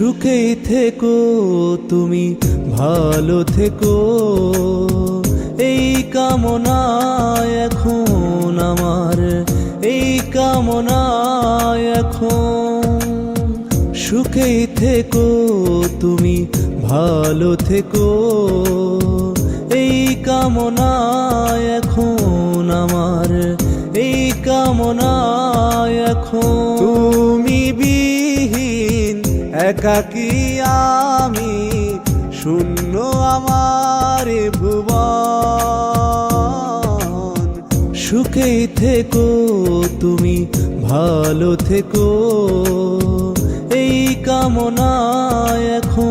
সুখেই থেকো, তুমি ভালো থেকো। এই কামনা এখন আমার, এই কামনা এখন। সুখেই থেকো, তুমি ভালো থেকো। এই কামনা এখন আমার, এই কামনা এখন। একাকি আমি? শূন্য আমার ভুবন। সুখে থেকো তুমি ভালো থেকো। এই কামনা এখন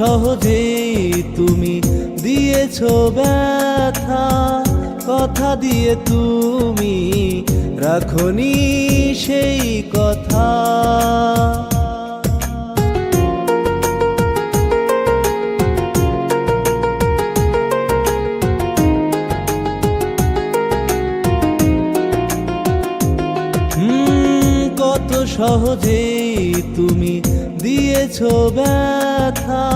সহজেই তুমি দিয়েছ ব্যথা কথা দিয়ে তুমি রাখনি সেই কথা। সহজেই তুমি দিয়েছ ব্যথা,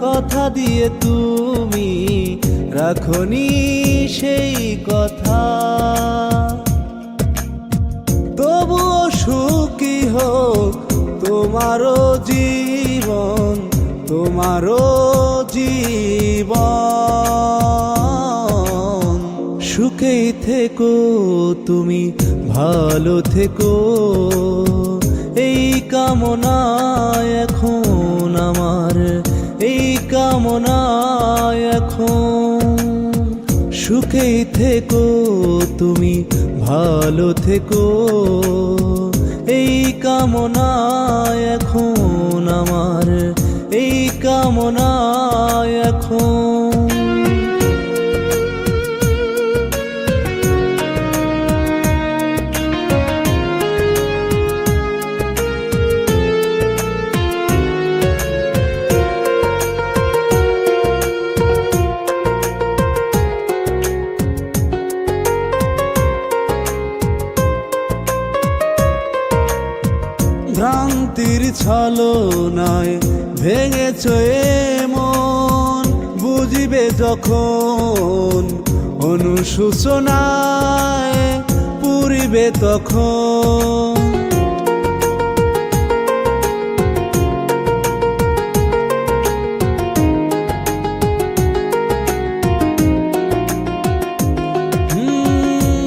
কথা দিয়ে তুমি রাখনি সেই কথা। তবুও সুখী হোক তোমারও জীবন তোমারও জীবন সুখেই থেকো, তুমি ভালো থেকো। এই কামনা এখন আমার, এই কামনা এখন সুখেই থেকো, তুমি ভালো থেকো। এই কামনা এখন আমার, এই কামনা এখন ভ্রান্তির ছলনায় ভেঙেছ এ মন। বুঝিবে যখন অনুশোচনায় পুরিবে তখন।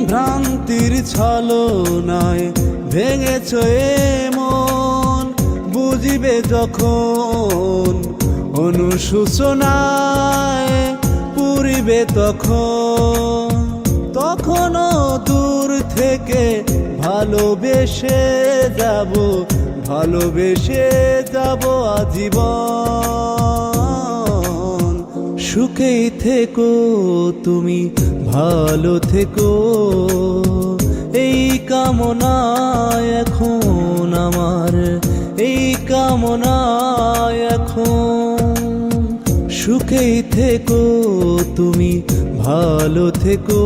ভ্রান্তির ছলনায় ভেঙেছ এ বুঝিবে যখন অনুশোচনায় পুরিবে তখন। তখনও দূর থেকে ভালোবেসে যাব ভালোবেসে যাব আজীবন। সুখেই থেকো তুমি, ভালো থেকো। এই কামনা এখন আমার কামনা এখন সুখেই থেকো, তুমি ভালো থেকো।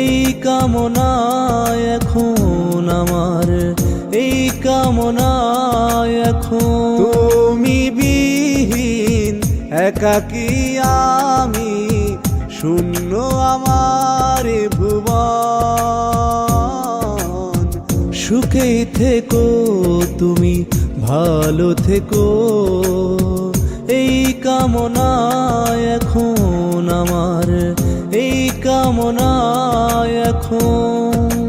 এই কামনা এখন আমার, এই কামনা এখন তুমি বিহীন, একাকি আমি শূন্য আমার ভুবন। সুখেই থেকো, তুমি ভালো থেকো। এই কামনা এখন আমার এই কামনা এখন